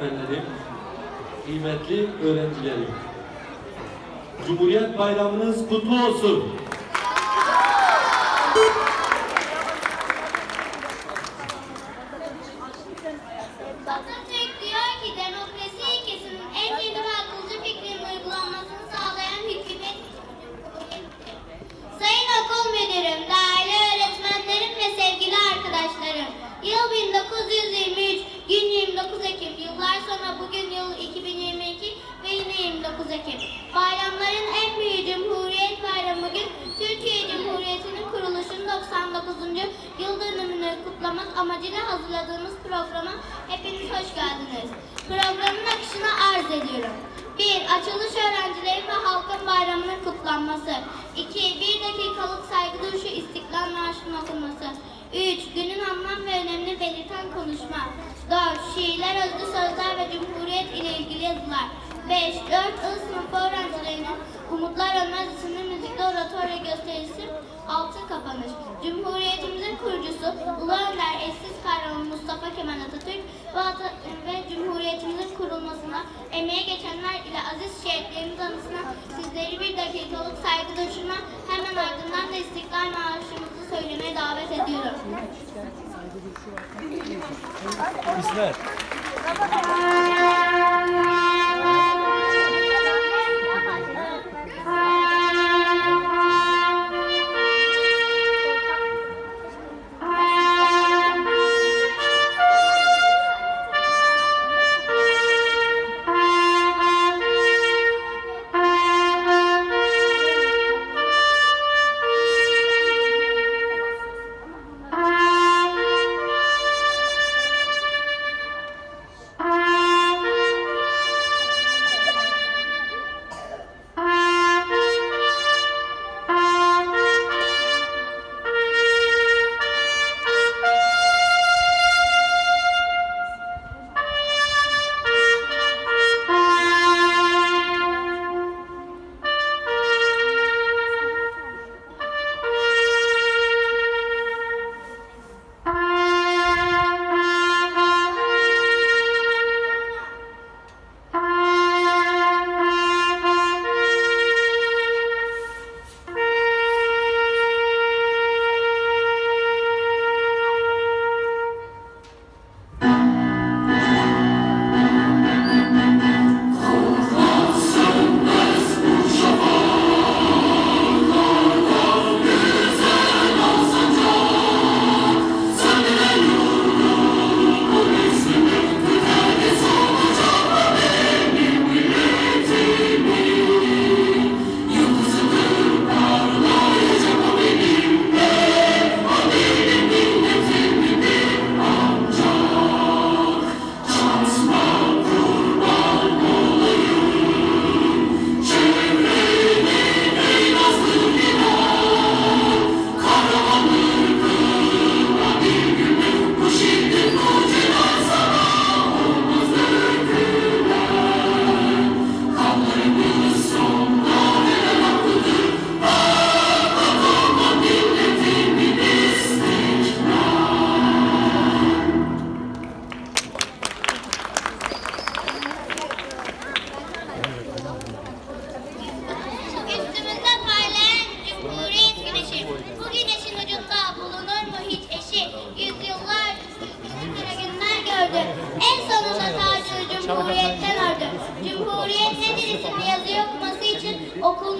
öğretmenlerim, kıymetli öğrencilerim. Cumhuriyet Bayramınız kutlu olsun. Demokrasi sonra bugün yıl 2022 ve yine 29 Ekim. Bayramların en büyüğü Cumhuriyet Bayramı bugün Türkiye Cumhuriyeti'nin kuruluşunun 99. yıl dönümünü kutlamak amacıyla hazırladığımız programa hepiniz hoş geldiniz. Programın akışını arz ediyorum. 1. Açılış öğrencilerin ve halkın bayramının kutlanması. 2. 1 dakikalık saygı duruşu İstiklal Marşı'nın okunması. 3. Günün anlam ve önemini belirten konuşma. 4. Şiirler, özlü sözler ve Cumhuriyet ile ilgili yazılar. 5. 4. I öğrencilerinin Umutlar Ölmez isimli müzikli oratorya gösterisi. 6. Kapanış. Cumhuriyetimizin kurucusu Ulu Önder eşsiz kahraman Mustafa Kemal Atatürk ve, Cumhuriyetimizin kurulmasına emeğe geçenler ile aziz şehitlerimiz anısına sizleri bir dakikalık saygı duruşuna hemen ardından da İstiklal Marşımızı söylemeye davet ediyorum. İsmet.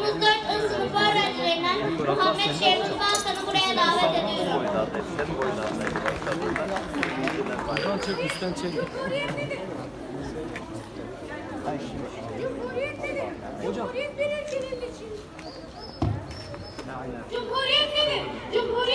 34 ön öğrencilerinden Muhammed Şevkut Balkan'ı buraya davet ediyorum. Çek, üstten çek. Cumhuriyet dedim. Hocam. Cumhuriyet dedim. Cumhuriyet dedim. Cumhuriyet dedim. Cumhuriyet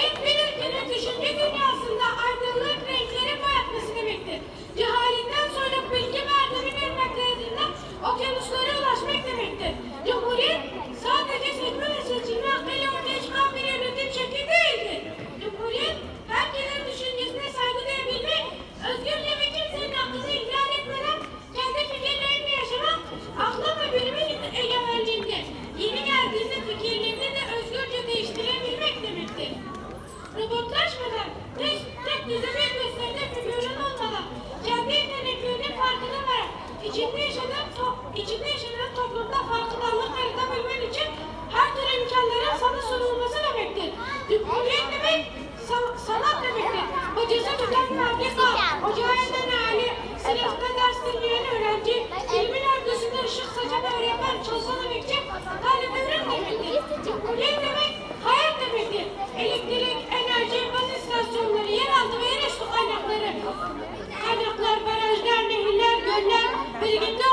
sanatçısının olması demektir. Cumhuriyet demek san sanat demektir. Hocası tükenme Afrika, ocağı elden hali, sınıfta ders dinleyen öğrenci, ilmin arkasında ışık saçan öğretmen çalışan emekçi, talep ömrüm demektir. Cumhuriyet demek hayat demektir. Elektrik, enerji, baz istasyonları, yeraltı ve yerüstü kaynakları, kaynaklar, barajlar, nehirler, göller, bereketli